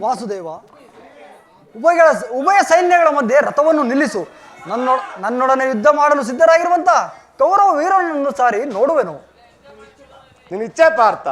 ವಾಸುದೇವ, ಉಭಯಗಳ ಉಭಯ ಸೈನ್ಯಗಳ ಮಧ್ಯೆ ರಥವನ್ನು ನಿಲ್ಲಿಸು. ನನ್ನೊ, ನನ್ನೊಡನೆ ಯುದ್ಧ ಮಾಡಲು ಸಿದ್ಧರಾಗಿರುವಂತ ಕೌರವ ವೀರನನ್ನು ಸಾರಿ ನೋಡುವೆನು. ನಿನ್ನ ಇಚ್ಛೆ ಪಾರ್ಥ.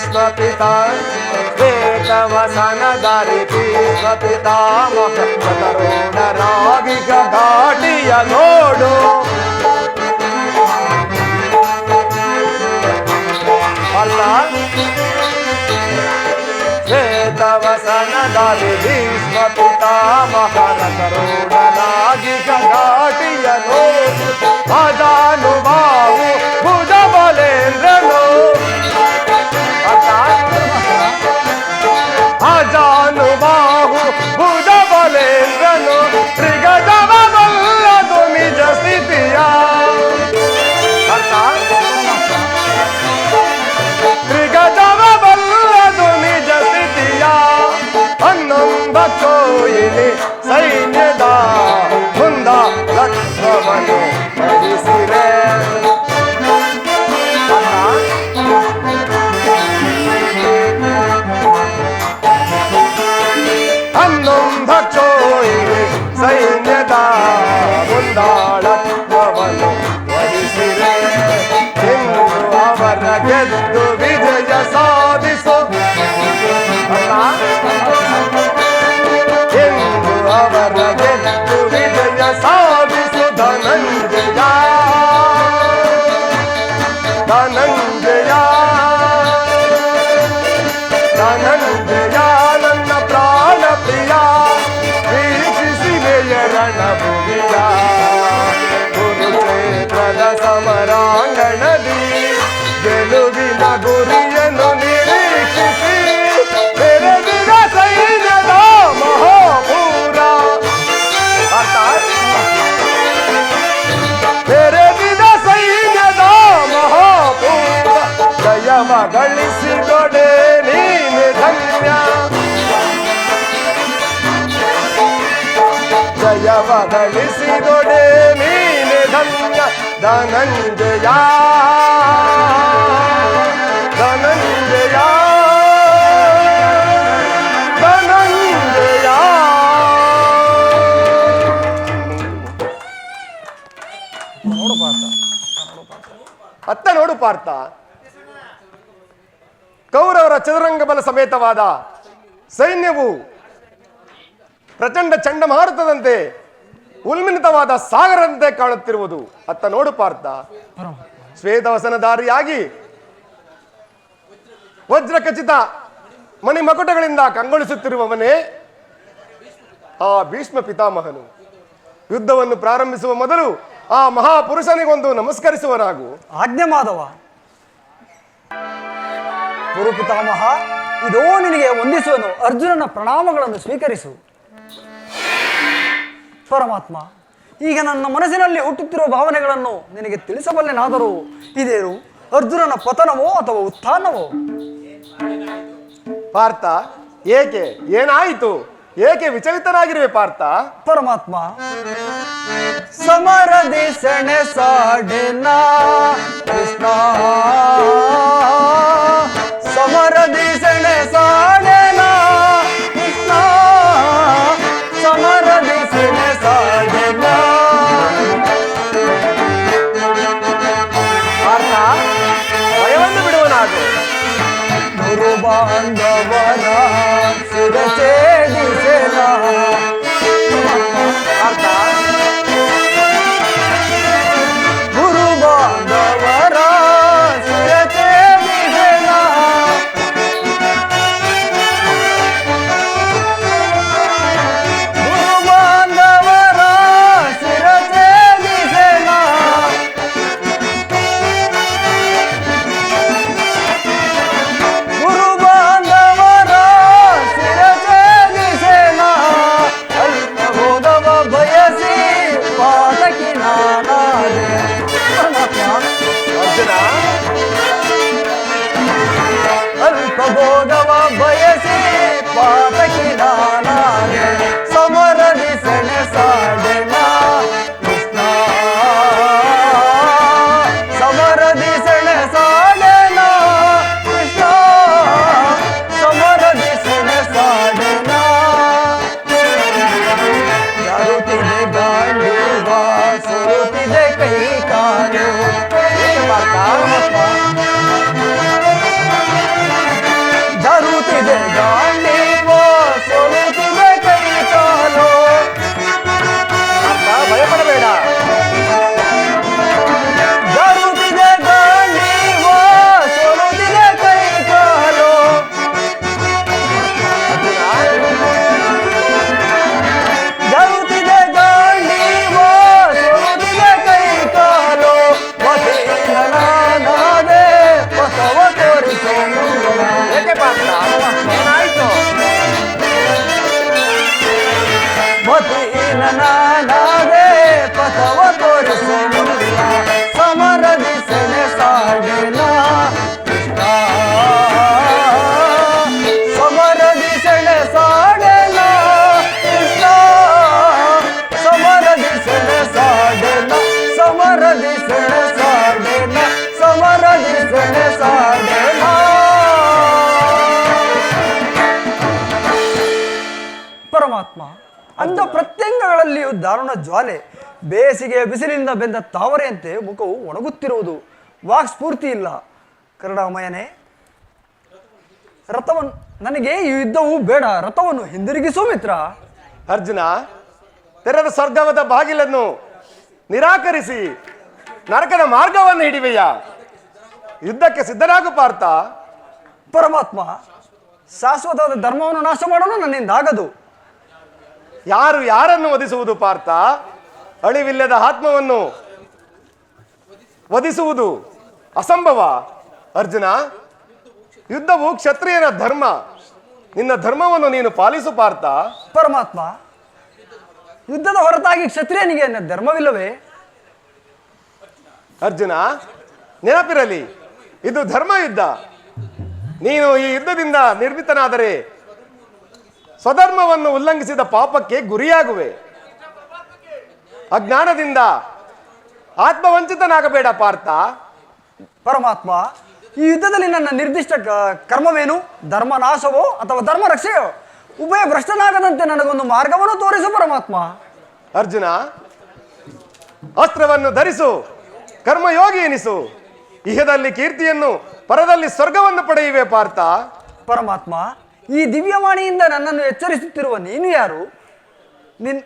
विश्वपिता वेदवसनदरिति स्वपितामह करुणरागिगघाटियलोडो वेदवसनदरिति स्वपितामह करुणरागिगघाटियलोडो भजानुभावो রাজা 서인내다 본다 ಸಮರಾಂಗಣದಿ ಗೆಲುವಿನ ಗುರಿಯನ್ನು ನಿರೀಕ್ಷಿಸಿ ತೆರೆದಿದ ಸೈನ್ಯದ ಮಹಾಪೂರ ಅರ್ಥಾತ್ ತೆರೆದಿದ ಸೈನ್ಯದ ಮಹಾಪೂರ ಜಯವ ಗಳಿಸಿಕೊಡೆ ನೀನು ಧನ್ಯ ಜಯವ ಗಳಿಸಿಕೊಡೆ ನೀನು ಧನ್ಯ ಧನಂಜಯ ಪಾರ್ಥ ಕೌರವರ ಚದುರಂಗ ಬಲ ಸಮೇತವಾದ ಸೈನ್ಯವು ಪ್ರಚಂಡ ಚಂಡಮಾರುತದಂತೆ ಉಲ್ಮಿನಿತವಾದ ಸಾಗರದಂತೆ ಕಾಣುತ್ತಿರುವುದು. ಅತ್ತ ನೋಡು ಪಾರ್ಥ. ಶ್ವೇತವಸನಧಾರಿಯಾಗಿ ವಜ್ರ ಖಚಿತ ಮಣಿಮಕುಟಗಳಿಂದ ಕಂಗೊಳಿಸುತ್ತಿರುವವನೇ ಆ ಭೀಷ್ಮ ಪಿತಾಮಹನು. ಯುದ್ಧವನ್ನು ಪ್ರಾರಂಭಿಸುವ ಮೊದಲು ಆ ಮಹಾಪುರುಷನಿಗೊಂದು ನಮಸ್ಕರಿಸುವನಾಗು. ಆಜ್ಞೆ ಮಾಧವ. ಗುರು ಪಿತಾಮಹ ಇದೋ ನಿನಗೆ ವಂದಿಸುವನು. ಅರ್ಜುನನ ಪ್ರಣಾಮಗಳನ್ನು ಸ್ವೀಕರಿಸು. ಪರಮಾತ್ಮ ಈಗ ನನ್ನ ಮನಸ್ಸಿನಲ್ಲಿ ಹುಟ್ಟುತ್ತಿರುವ ಭಾವನೆಗಳನ್ನು ನಿನಗೆ ತಿಳಿಸಬಲ್ಲೆನಾದರೂ ಇದೇನು ಅರ್ಜುನನ ಪತನವೋ ಅಥವಾ ಉತ್ಥಾನವೋ? ಪಾರ್ಥ ಏಕೆ? ಏನಾಯಿತು? ಏಕೆ ವಿಚಲಿತರಾಗಿರುವೆ ಪಾರ್ಥ? ಪರಮಾತ್ಮ ಸಮರದಿ ಸೆಣೆ ಸಾಡೆನಾ ಕೃಷ್ಣ. സമരദീസണേ സാ Na na. ಪ್ರತ್ಯಂಗಗಳಲ್ಲಿಯೂ ದಾರುಣ ಜ್ವಾಲೆ ಬೇಸಿಗೆ ಬಿಸಿಲಿನಿಂದ ಬೆಂದ ತಾವರೆಯಂತೆ ಮುಖವು ಒಣಗುತ್ತಿರುವುದು ವಾಕ್ ಸ್ಫೂರ್ತಿ ಇಲ್ಲ. ಕರುಣಾಮಯನೇ ರಥವನ್ನು ನನಗೆ ಈ ಯುದ್ಧವು ಬೇಡ. ರಥವನ್ನು ಹಿಂದಿರುಗಿಸು ಮಿತ್ರ. ಅರ್ಜುನ ತೆರೆದ ಸ್ವರ್ಗವದ ಬಾಗಿಲನ್ನು ನಿರಾಕರಿಸಿ ನರಕದ ಮಾರ್ಗವನ್ನು ಹಿಡಿವೆಯಾ? ಯುದ್ಧಕ್ಕೆ ಸಿದ್ಧನಾಗು ಪಾರ್ಥ. ಪರಮಾತ್ಮ ಶಾಶ್ವತವಾದ ಧರ್ಮವನ್ನು ನಾಶ ಮಾಡಲು ನನ್ನಿಂದ ಆಗದು. ಯಾರು ಯಾರನ್ನು ವಧಿಸುವುದು ಪಾರ್ಥ? ಅಳಿವಿಲ್ಲದ ಆತ್ಮವನ್ನು ವಧಿಸುವುದು ಅಸಂಭವ. ಅರ್ಜುನ ಯುದ್ಧವು ಕ್ಷತ್ರಿಯರ ಧರ್ಮ. ನಿನ್ನ ಧರ್ಮವನ್ನು ನೀನು ಪಾಲಿಸು ಪಾರ್ಥ. ಪರಮಾತ್ಮ ಯುದ್ಧದ ಹೊರತಾಗಿ ಕ್ಷತ್ರಿಯನಿಗೆ ನನ್ನ ಧರ್ಮವಿಲ್ಲವೇ? ಅರ್ಜುನ ನೆನಪಿರಲಿ ಇದು ಧರ್ಮ ಯುದ್ಧ ನೀನು ಈ ಯುದ್ಧದಿಂದ ನಿರ್ಮಿತನಾದರೆ ಸ್ವಧರ್ಮವನ್ನು ಉಲ್ಲಂಘಿಸಿದ ಪಾಪಕ್ಕೆ ಗುರಿಯಾಗುವೆ. ಅಜ್ಞಾನದಿಂದ ಆತ್ಮವಂಚಿತನಾಗಬೇಡ ಪಾರ್ಥ. ಪರಮಾತ್ಮ ಈ ಯುದ್ಧದಲ್ಲಿ ನನ್ನ ನಿರ್ದಿಷ್ಟ ಕರ್ಮವೇನು? ಧರ್ಮ ನಾಶವೋ ಅಥವಾ ಧರ್ಮ ರಕ್ಷೆಯೋ ಉಭಯ ಭ್ರಷ್ಟನಾಗದಂತೆ ನನಗೊಂದು ಮಾರ್ಗವನ್ನು ತೋರಿಸು ಪರಮಾತ್ಮ. ಅರ್ಜುನ ಅಸ್ತ್ರವನ್ನು ಧರಿಸು ಕರ್ಮಯೋಗಿ ಎನಿಸು. ಇಹದಲ್ಲಿ ಕೀರ್ತಿಯನ್ನು ಪರದಲ್ಲಿ ಸ್ವರ್ಗವನ್ನು ಪಡೆಯುವೆ ಪಾರ್ಥ. ಪರಮಾತ್ಮ ಈ ದಿವ್ಯವಾಣಿಯಿಂದ ನನ್ನನ್ನು ಎಚ್ಚರಿಸುತ್ತಿರುವ ನೀನು ಯಾರು? ನಿನ್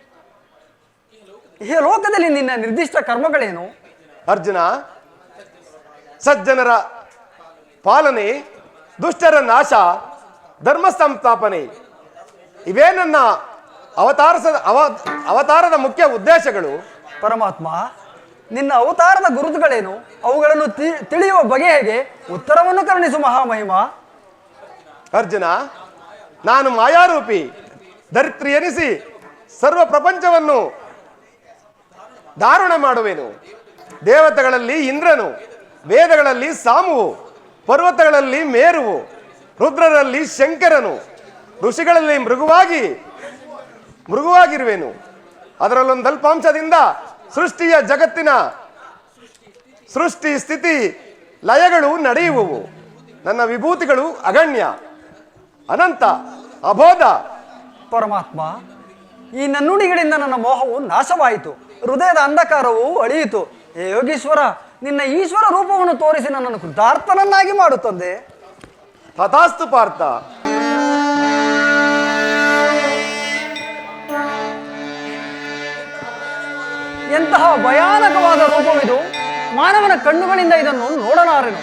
ಈ ಲೋಕದಲ್ಲಿ ನಿನ್ನ ನಿರ್ದಿಷ್ಟ ಕರ್ಮಗಳೇನು? ಅರ್ಜುನ ಸಜ್ಜನರ ಪಾಲನೆ ದುಷ್ಟರ ನಾಶ ಧರ್ಮ ಸಂಸ್ಥಾಪನೆ ಇವೇ ನನ್ನ ಅವತಾರಸದ ಅವ ಅವತಾರದ ಮುಖ್ಯ ಉದ್ದೇಶಗಳು. ಪರಮಾತ್ಮ ನಿನ್ನ ಅವತಾರದ ಗುರುತುಗಳೇನು? ಅವುಗಳನ್ನು ತಿಳಿಯುವ ಬಗೆ ಹೇಗೆ? ಉತ್ತರವನ್ನು ಕರುಣಿಸು ಮಹಾಮಹಿಮ. ಅರ್ಜುನ ನಾನು ಮಾಯಾರೂಪಿ ಧರಿತ್ರಿ ಎನಿಸಿ ಸರ್ವ ಪ್ರಪಂಚವನ್ನು ಧಾರಣ ಮಾಡುವೆನು. ದೇವತೆಗಳಲ್ಲಿ ಇಂದ್ರನು, ವೇದಗಳಲ್ಲಿ ಸಾಮುವು, ಪರ್ವತಗಳಲ್ಲಿ ಮೇರುವು, ರುದ್ರರಲ್ಲಿ ಶಂಕರನು, ಋಷಿಗಳಲ್ಲಿ ಮೃಗುವಾಗಿ, ಮೃಗುವಾಗಿರುವೆನು. ಅದರಲ್ಲೊಂದು ಅಲ್ಪಾಂಶದಿಂದ ಸೃಷ್ಟಿಯ ಜಗತ್ತಿನ ಸೃಷ್ಟಿ ಸ್ಥಿತಿ ಲಯಗಳು ನಡೆಯುವವು. ನನ್ನ ವಿಭೂತಿಗಳು ಅಗಣ್ಯ. ಅನಂತ ಅಬೋಧ. ಪರಮಾತ್ಮ ಈ ನನ್ನುಡಿಗಳಿಂದ ನನ್ನ ಮೋಹವು ನಾಶವಾಯಿತು. ಹೃದಯದ ಅಂಧಕಾರವು ಅಳಿಯಿತು. ಹೇ ಯೋಗೀಶ್ವರ ನಿನ್ನ ಈಶ್ವರ ರೂಪವನ್ನು ತೋರಿಸಿ ನನ್ನನ್ನು ಕೃತಾರ್ಥನನ್ನಾಗಿ ಮಾಡುತ್ತಂದೆ ತಥಾಸ್ತು ಪಾರ್ಥ. ಎಂತಹ ಭಯಾನಕವಾದ ರೂಪವಿದು ಮಾನವನ ಕಣ್ಣುಗಳಿಂದ ಇದನ್ನು ನೋಡಲಾರೆನು.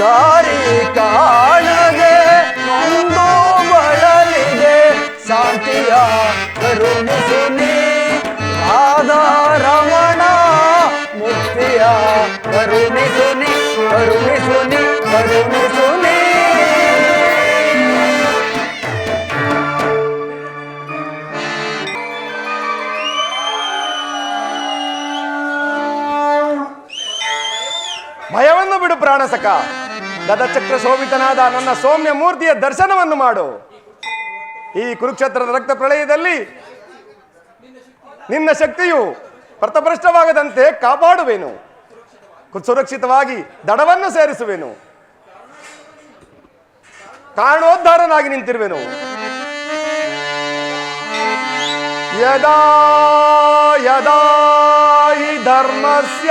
ದಾರಿ ಕಾಣದೆ ಒಂದು ಬಳಲಿದೆ ಶಾಂತಿಯ ಕರುಣಿಸು ನೀ ರಮಣ ಮುಕ್ತಿಯ ಕರುಣಿಸು ನೀ ಕರುಣಿಸು ನೀ ಕರುಣಿಸು ನೀ ಭಯವನ್ನು ಬಿಡು ಪ್ರಾಣಸಕ. ಗದಚಕ್ರ ಶೋಭಿತನಾದ ನನ್ನ ಸೌಮ್ಯ ಮೂರ್ತಿಯ ದರ್ಶನವನ್ನು ಮಾಡು. ಈ ಕುರುಕ್ಷೇತ್ರದ ರಕ್ತ ಪ್ರಳಯದಲ್ಲಿ ನಿನ್ನ ಶಕ್ತಿಯು ಪ್ರತಭ್ರಷ್ಟವಾಗದಂತೆ ಕಾಪಾಡುವೆನು. ಸುರಕ್ಷಿತವಾಗಿ ದಡವನ್ನು ಸೇರಿಸುವೆನು. ಕಾರಣೋದ್ಧಾರನಾಗಿ ನಿಂತಿರುವೆನು. ಯದಾ ಯದಾ ಧರ್ಮಸ್ಯ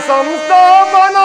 సంస్థాపన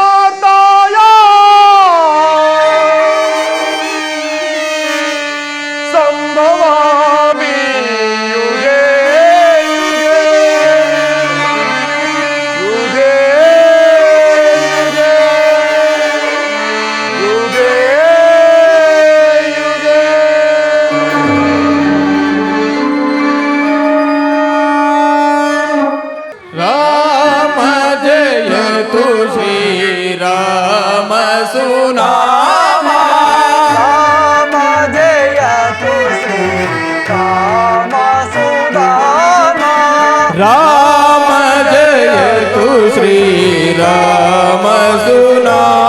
રામ જય તું શ્રી રામ સુના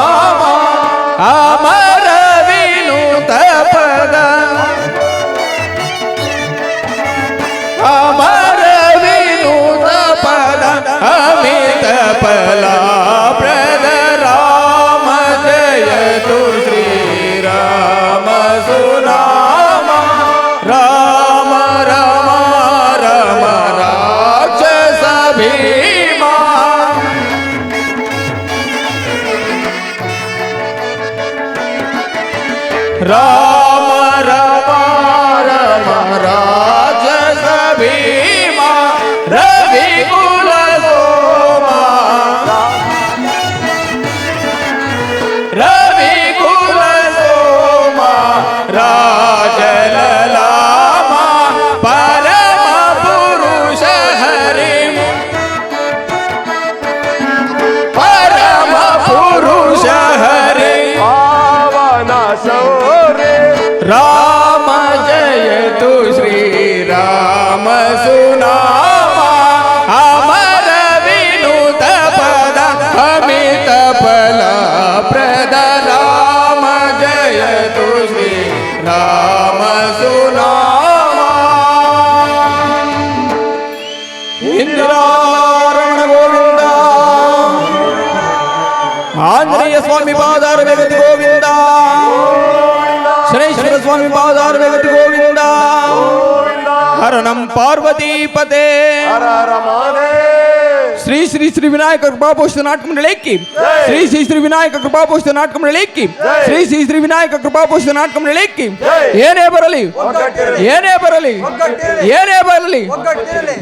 रा ಶನೇಶ್ವರ ಸ್ವಾಮಿ ಪಾದಾರ ಜಗತಿ ಗೋವಿಂದ. ಹರ ನಂ ಪಾರ್ವತಿ ಪತೆ. ಹರ ಹರ ಮಹಾದೇವ್ ಶ್ರೀ ಶ್ರೀ ಶ್ರೀ ವಿನಾಯಕ ಕೃಪಾಪೋಷಿತ ನಾಟಕ ಮಂಡಳಿಕ್ಕೆ ಶ್ರೀ ಶ್ರೀ ಶ್ರೀ ವಿನಾಯಕ ಕೃಪಾಪೋಷಿತ ನಾಟಕ ಮಂಡಳಿಕ್ಕೆ ಶ್ರೀ ಶ್ರೀ ಶ್ರೀ ವಿನಾಯಕ ಕೃಪಾಪೋಷಿತ ನಾಟಕ ಮಂಡಳಿಕ್ಕೆ ಏನೇ ಬರಲಿ ಏನೇ ಬರಲಿ ಏನೇ ಬರಲಿ ಒಗ್ಗಟ್ಟಿರಲಿ.